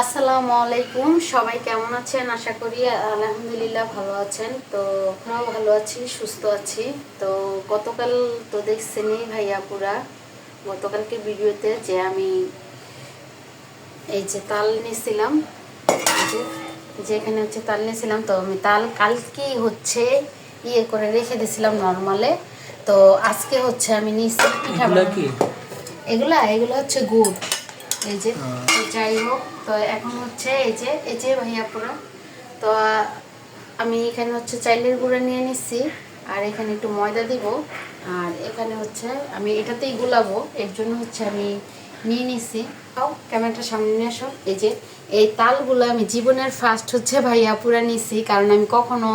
আসসালামু আলাইকুম। সবাই কেমন আছেন? আশা করি আলহামদুলিল্লাহ ভালো আছেন। তো আমরাও ভালো আছি সুস্থ আছি। তো গতকাল তো দেখছেনই ভাইয়া পুরা। গতকালকে ভিডিওতে যে আমি এই যে তাল নিয়েছিলাম এই যে যে এখানে হচ্ছে তাল নিয়েছিলাম তো আমি তাল কালকেই হচ্ছে ইয়ে করে রেখে দিয়েছিলাম নর্মালে। তো আজকে হচ্ছে আমি নিয়েছি পিঠা এগুলা এগুলো হচ্ছে গুড়। এই যে যাই হোক, তো এখন হচ্ছে এই যে এই যে ভাইয়াপুরা তো, আমি এখানে হচ্ছে চাইলের গুঁড়া নিয়ে নিচ্ছি, আর এখানে একটু ময়দা দিব। আর এখানে হচ্ছে আমি এটাতেই গুলাবো। এর জন্য হচ্ছে আমি নিয়ে নিছি। তাও ক্যামেরাটা সামনে নিয়ে আসো। এই যে, এই তালগুলো আমি জীবনের ফার্স্ট হচ্ছে ভাইয়া, পুরা নিছি। কারণ আমি কখনো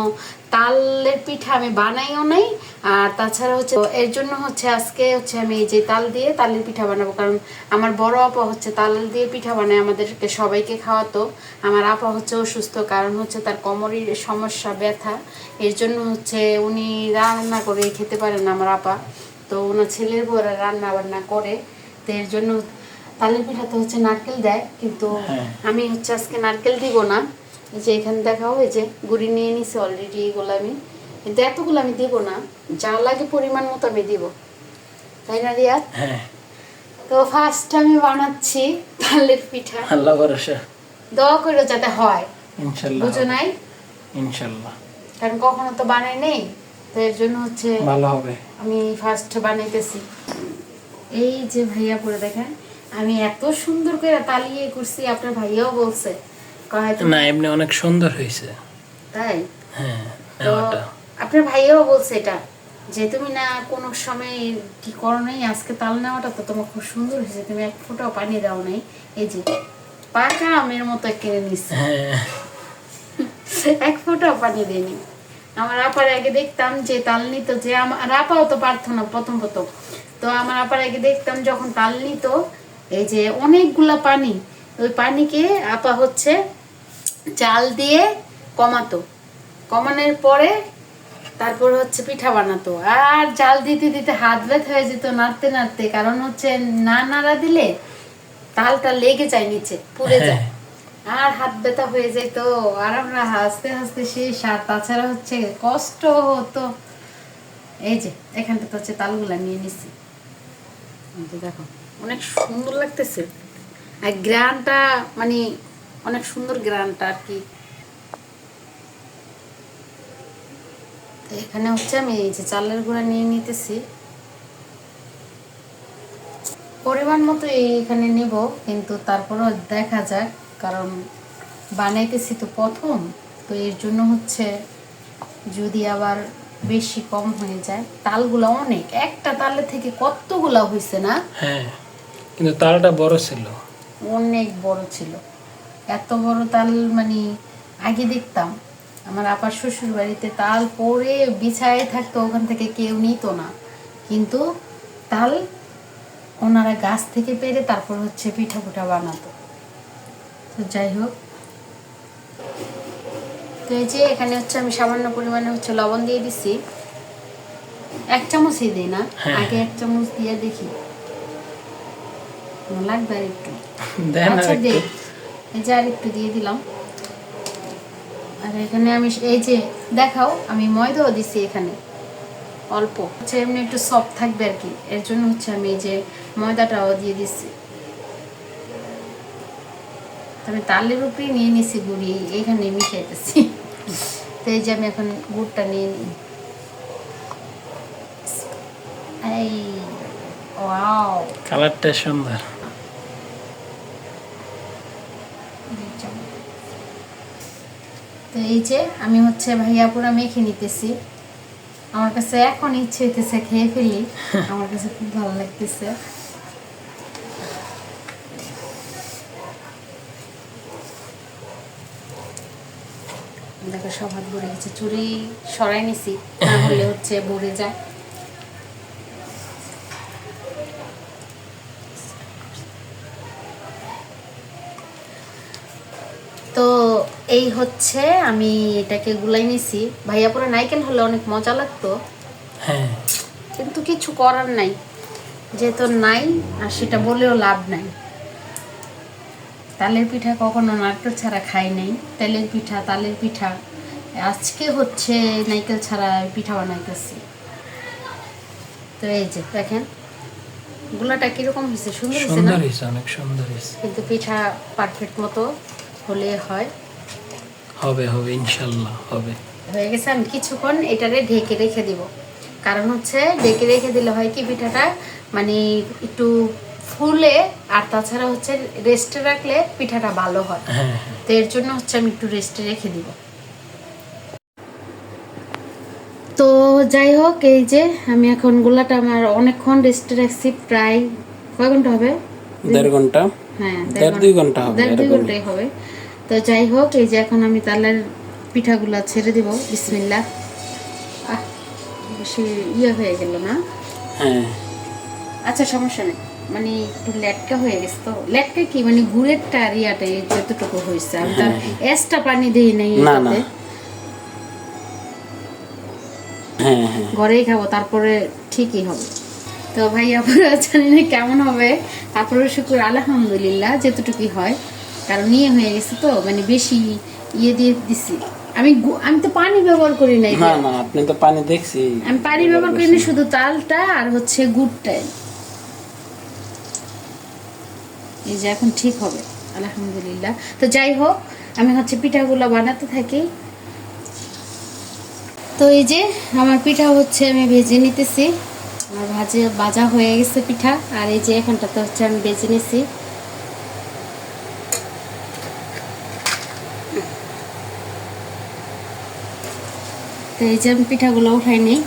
তালের পিঠা আমি বানাইও নাই। আর তাছাড়া হচ্ছে, এর জন্য হচ্ছে আজকে হচ্ছে আমি এই যে তাল দিয়ে তালের পিঠা বানাবো। কারণ আমার বড় আপা হচ্ছে তাল দিয়ে পিঠা বানায়, আমাদেরকে সবাইকে খাওয়াতো। আমার আপা হচ্ছে অসুস্থ, কারণ হচ্ছে তার কোমরের সমস্যা, ব্যথা। এর জন্য হচ্ছে উনি রান্না করে খেতে পারেন আমার আপা। তো ওনার ছেলের বউরা রান্না বান্না করে। তো এর জন্য তালের পিঠা তো হচ্ছে নারকেল দেয় কিন্তু হ্যাঁ। আমি হচ্ছে আজকে নারকেল দিব না। এই যে এখানে দেখাও এই যে গুড়ি নিয়ে নিছি অলরেডি এগুলো আমি কিন্তু এতগুলো আমি দিব না যা লাগে পরিমাণ মতো আমি দিব। তাই না রিয়াদ হ্যাঁ। তো ফার্স্ট আমি বানাচ্ছি তালের পিঠা। আল্লাহ ভরসা। দোয়া করে যাতে হয়। ইনশাল্লাহ। বুঝো নাই? ইনশাল্লাহ। কারণ কখনো তো বানাই নেই তো এর জন্য হচ্ছে ভালো হবে। আমি ফার্স্ট বানাইতেছি। এই যে ভাইয়া পরে দেখেন আমি এত সুন্দর করে তালিয়ে করছি আপনার ভাইয়াও বলছে। কয় না এমনি অনেক সুন্দর হয়েছে। তাই? হ্যাঁ আপনার ভাইয়াও বলছে এটা যে তুমি না কোনো সময় কি করো নাই আজকে তাল নেওয়াটা তো তোমার খুব সুন্দর হয়েছে তুমি এক ফোঁটাও পানি দাও নাই। এই যে পাকা আমের মতো কিনে নিচ্ছে হ্যাঁ। এক ফোঁটাও পানি দিইনি আমার আপার আগে দেখতাম যে তাল নিত যে আমার আপাও তো পারতো না প্রথম প্রথম। তো আমার আপার আগে দেখতাম যখন তাল নিত এই যে অনেকগুলা পানি ওই পানিকে আপা হচ্ছে চাল দিয়ে কমাতো। কমানোর পরে তারপর হচ্ছে পিঠা বানাতো। আর জাল দিতে দিতে হাত ব্যথা হয়ে যেত নাড়তে নাড়তে কারণ হচ্ছে না নাড়া দিলে তালটা লেগে যায় নিচে পুড়ে যায়। আর হাত ব্যথা হয়ে যেত আর আমরা হাসতে হাসতে সেই সার তাছাড়া হচ্ছে কষ্ট হতো। এই যে এখানটা তো হচ্ছে তালগুলা নিয়ে নিছি। দেখো। অনেক সুন্দর লাগতেছে। আর গ্রানটা মানে অনেক সুন্দর গ্রানটা আর কি। এখানে হচ্ছে আমি এই যে চালের গুঁড়া নিয়ে নিতেছি। পরিমাণ মতো এইখানে নিব, কিন্তু তারপরও দেখা যাক, কারণ বানাইতেছি তো প্রথম, তো এর জন্য হচ্ছে যদি আবার বেশি কম হয়ে যায়, তালগুলো অনেক। একটা তালে থেকে কতগুলা হয়েছে না? হ্যাঁ। কিন্তু তালটা বড় ছিল। অনেক বড় ছিল। এত বড় তাল মানে আগে দেখতাম। আমার আপার শ্বশুর বাড়িতে তাল পরে বিছায় থাকতো ওখান থেকে কেউ নিত না। কিন্তু তাল ওনারা গাছ থেকে পেরে তারপর হচ্ছে পিঠা পুঠা বানাতো। তো যাই হোক। তো এই যে এখানে হচ্ছে আমি সামান্য পরিমাণে হচ্ছে লবণ দিয়ে দিছি। এক চামচই দিই না। হ্যাঁ। আগে এক চামচ দিয়ে দেখি। লাগবে আর একটু? আচ্ছা একটু। এই যে আর একটু দিয়ে দিলাম। আর এখানে আমি এই যে দেখাও আমি ময়দাও দিছি এখানে। অল্প। হচ্ছে এমনি একটু সফট থাকবে আর কি। এর জন্য হচ্ছে আমি এই যে ময়দাটাও দিয়ে দিচ্ছি তালের উপরেই নিয়ে নিছি গুড়ি এখানে মিশাইতেছি। তো এই যে আমি এখন গুড়টা নিয়ে নিই। এই ওয়াও। কালারটা সুন্দর। তো এই যে আমি হচ্ছে ভাইয়া পুরো মেখে নিতেছি। আমার কাছে এখন ইচ্ছে হইতেছে খেয়ে ফেলি। আমার কাছে খুব ভালো লাগতেছে। দেখো সব হাত ভরে গেছে। চুরি সরাই নিছি তাহলে হচ্ছে ভরে যায় তো এই হচ্ছে আমি এটাকে গুলাই নিছি। ভাইয়া পুরো নাইকেল হলে অনেক মজা লাগতো। হ্যাঁ। কিন্তু কিছু করার নাই। যেহেতু নাই আর সেটা বলেও লাভ নাই। তালের পিঠা কখনো নারকেল ছাড়া খাই নাই। তেলের পিঠা তালের পিঠা। আজকে হচ্ছে নাইকেল ছাড়া পিঠা বানাইতেছি। তো এই যে দেখেন গুলাটা কীরকম হয়েছে? সুন্দর হয়েছে না? সুন্দর হয়েছে অনেক সুন্দর হয়েছে। কিন্তু পিঠা পারফেক্ট মতো হলে হয়। হবে হবে ইনশাল্লাহ হবে। হয়ে গেছে আমি কিছুক্ষণ এটারে ঢেকে রেখে দিব। কারণ হচ্ছে ঢেকে রেখে দিলে হয় কি পিঠাটা মানে একটু ফুলে আর তাছাড়া হচ্ছে রেস্টে রাখলে পিঠাটা ভালো হয়। হ্যাঁ তো এর জন্য হচ্ছে আমি একটু রেস্টে রেখে দিব। তো যাই হোক এই যে আমি এখন গোলাটা আমার অনেকক্ষণ রেস্টে রাখছি প্রায় কয় ঘণ্টা হবে? দেড় ঘণ্টা। হ্যাঁ দেড় দুই ঘণ্টা। হবে দেড় দুই ঘন্টাই হবে। তো যাই হোক এই যে এখন আমি তালের পিঠাগুলো ছেড়ে দিব। বিসমিল্লা আহ বেশি ইয়ে হয়ে গেল না? হ্যাঁ। আচ্ছা সমস্যা নেই। মানে একটু লেটকা হয়ে গেছে তো। লেটকা কি? মানে গুড়েরটা আর ইয়াটা যতটুকু হয়েছে। আমি তো এক্সট্রা পানি দিই নাই না। হ্যাঁ হ্যাঁ। ঘরেই খাব তারপরে ঠিকই হবে। তো ভাই আপনারা জানি না কেমন হবে? তারপরে শুকুর আলহামদুলিল্লাহ যেতটুকুই হয়। কারণ নিয়ে হয়ে গেছে তো মানে বেশি ইয়ে দিয়ে দিছি। আমি আমি তো পানি ব্যবহার করি নাই না না আপনি তো পানি দেখছি। আমি পানি ব্যবহার করি না শুধু তালটা আর হচ্ছে গুড়টাই এই যে এখন ঠিক হবে আলহামদুলিল্লাহ। তো যাই হোক আমি হচ্ছে পিঠাগুলো বানাতে থাকি। তো এই যে আমার পিঠা হচ্ছে আমি ভেজে নিতেছি। আমার ভাজে ভাজা হয়ে গেছে পিঠা আর এই যে এখানটাতে হচ্ছে আমি ভেজে নিছি। তো এই যে আমি পিঠাগুলো উঠাই নিই।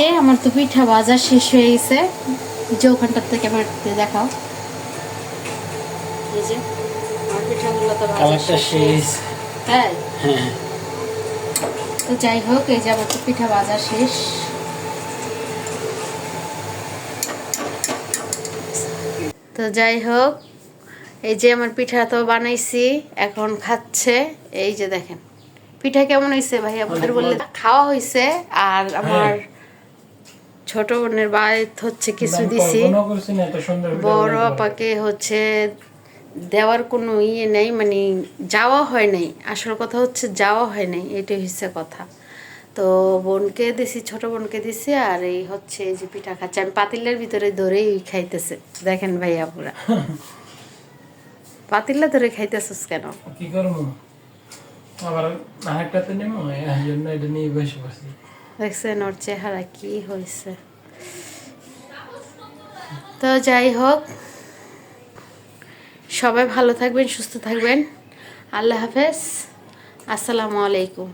যে আমার তো পিঠা ভাজা শেষ হয়ে গেছে। যে ওখানটার থেকে আমার দেখাও। এই যে আমার পিঠাগুলো তো ভাজা শেষ হয়ে। তো যাই হোক এই যে আমার তো পিঠা ভাজা শেষ। তো যাই হোক এই যে আমার পিঠা তো বানাইছি এখন খাচ্ছে। এই যে দেখেন পিঠা কেমন হয়েছে ভাই? আপনাদের বললে খাওয়া হয়েছে আর আমার ছোট বোনের বাড়িতে হচ্ছে কিছু দিছি। বড় আপাকে হচ্ছে দেওয়ার কোনো ইয়ে নেই মানে যাওয়া হয় নাই। আসল কথা হচ্ছে যাওয়া হয় নাই এটাই হচ্ছে কথা। তো বোনকে দিছি ছোট বোনকে দিছি আর এই হচ্ছে এই যে পিঠা খাচ্ছে। আমি পাতিলের ভিতরে ধরেই খাইতেছে। দেখেন ভাইয়া পুরা। পাতিল্লা ধরে খাইতেছিস কেন? কি করব? আবার আরেকটাতে নেব এই জন্য এটা নিয়ে বসে বসে দেখছেন ওর চেহারা কি হয়েছে তো যাই হোক সবাই ভালো থাকবেন সুস্থ থাকবেন। আল্লাহ হাফেজ। আসসালামু আলাইকুম।